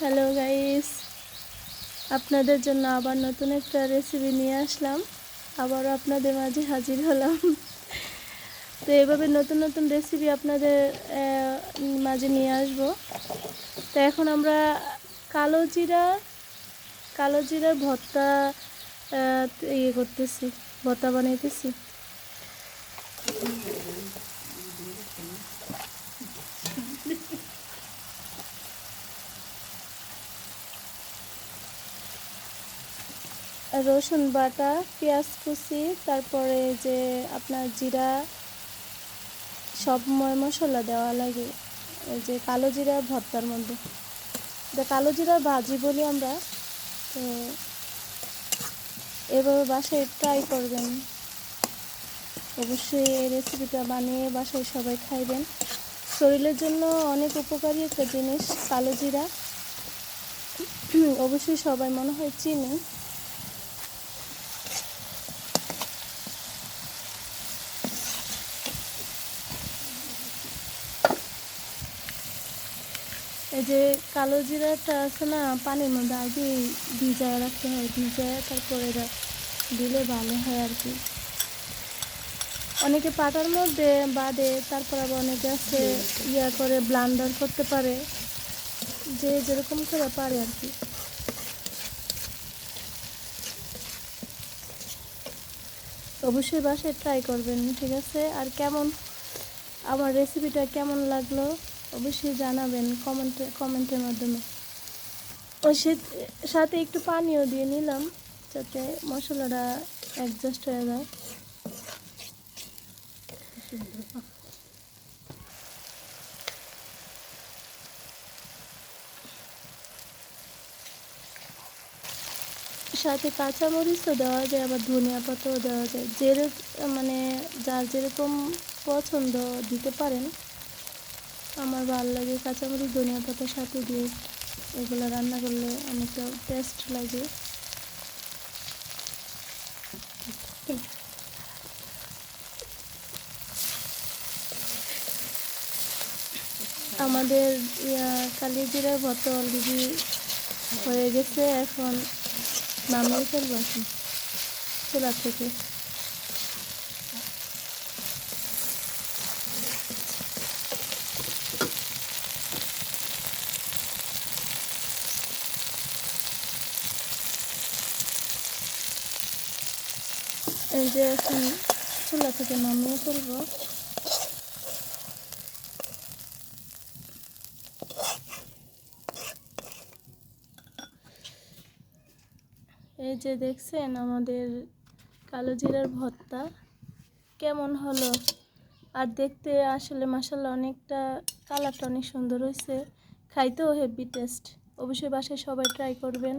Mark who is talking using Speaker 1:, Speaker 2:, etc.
Speaker 1: Hello guys আপনাদের জন্য আবার নতুন একটা রেসিপি নিয়ে আসলাম। আবারও আপনাদের মাঝে হাজির হলাম। তো এভাবে নতুন নতুন রেসিপি আপনাদের মাঝে নিয়ে আসব। তো এখন আমরা কালো জিরা, কালো জিরার ভর্তা ইয়ে করতেছি, ভর্তা বানাইতেছি। রসুন বাটা, পেঁয়াজ কুচি, তারপরে যে আপনার জিরা, সব ময় মশলা দেওয়া লাগে। এই যে কালো জিরা ভর্তার মধ্যে। কালো জিরা ভাজি বলি আমরা, তো এভাবে বাসায় ট্রাই করবেন। অবশ্যই এই রেসিপিটা বানিয়ে বাসায় সবাই খাইবেন। শরীরের জন্য অনেক উপকারী একটা জিনিস, কালো জিরা। অবশ্যই সবাই মনে হয় চিনি এই যে কালো জিরাটা আছে না পানির মধ্যে আগে ভিজায় রাখতে হয় ভিজায় তারপরে দিলে ভালো হয় আর কি। অনেকে পাটার মধ্যে বাদে তারপর আবার অনেকে আছে ইয়া করে ব্লান্ডার করতে পারে। যে যেরকম করে পারে আর কি। অবশ্যই বাসায় ট্রাই করবেন ঠিক আছে? আর কেমন আমার রেসিপিটা কেমন লাগল? অবশ্যই জানাবেন কমেন্টে কমেন্টের মাধ্যমে। সে- সাথে একটু পানিও দিয়ে নিলাম, যাতে মশলাটা অ্যাডজাস্ট হয়ে যায়। সাথে কাঁচামরিচও দেওয়া যায়, আবার ধনিয়া পাতাও দেওয়া যায়। যেরকম মানে যার যেরকম পছন্দ দিতে পারেন আমার ভালো লাগে কাঁচামরিচ, ধনিয়া পাতার সাথে দিয়ে এগুলো রান্না করলে অনেকটা টেস্ট লাগে। আমাদের কালিজিরা ভর্তা অলরেডি হয়ে গেছে, এখন নামিয়ে ফেলব এখন। থেকে এই যে এখন চুলা থেকে নামিয়ে ফেলব। এই যে দেখছেন আমাদের কালো জিরার ভর্তা, কেমন হলো? আর দেখতে আসলে মাসাল্লাহ অনেকটা কালারটা অনেক সুন্দর হয়েছে। খাইতেও হেভি টেস্ট। অবশ্যই বাসায় সবাই ট্রাই করবেন।